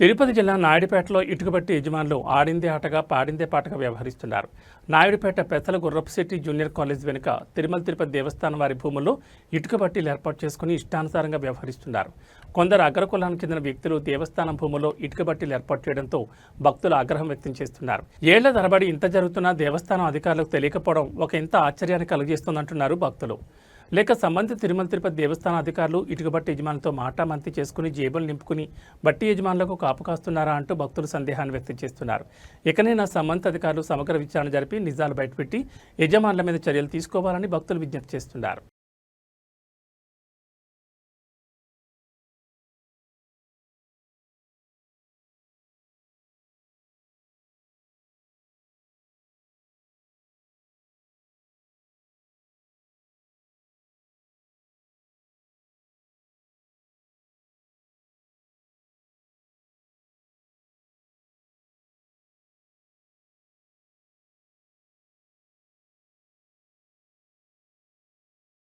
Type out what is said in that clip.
తిరుపతి జిల్లా నాయుడుపేటలో ఇటుకబట్టి యజమానులు ఆడిందే ఆటగా పాడిందే పాటగా వ్యవహరిస్తున్నారు. నాయుడుపేట పెద్దల గుర్రపశెట్టి జూనియర్ కాలేజ్ వెనుక తిరుమల తిరుపతి దేవస్థానం వారి భూముల్లో ఇటుకబట్టీలు ఏర్పాటు చేసుకుని ఇష్టానుసారంగా వ్యవహరిస్తున్నారు. కొందరు అగ్రకులానికి చెందిన వ్యక్తులు దేవస్థానం భూముల్లో ఇటుకబట్టీలు ఏర్పాటు చేయడంతో భక్తులు ఆగ్రహం వ్యక్తం చేస్తున్నారు. ఏళ్ళ తరబడి ఇంత జరుగుతున్నా దేవస్థానం అధికారులకు తెలియకపోవడం ఒక ఇంత ఆశ్చర్యాన్ని కలుగజేస్తుందంటున్నారు భక్తులు. లేక సంబంధిత తిరుమల తిరుపతి దేవస్థాన అధికారులు ఇటుకబట్టి యజమానులతో మాటామంతి చేసుకుని జేబులు నింపుకుని బట్టి యజమానులకు కాపు కాస్తున్నారా అంటూ భక్తులు సందేహాన్ని వ్యక్తం చేస్తున్నారు. ఇకనైనా సంబంధిత అధికారులు సమగ్ర విచారణ జరిపి నిజాలు బయటపెట్టి యజమానుల మీద చర్యలు తీసుకోవాలని భక్తులు విజ్ఞప్తి చేస్తున్నారు.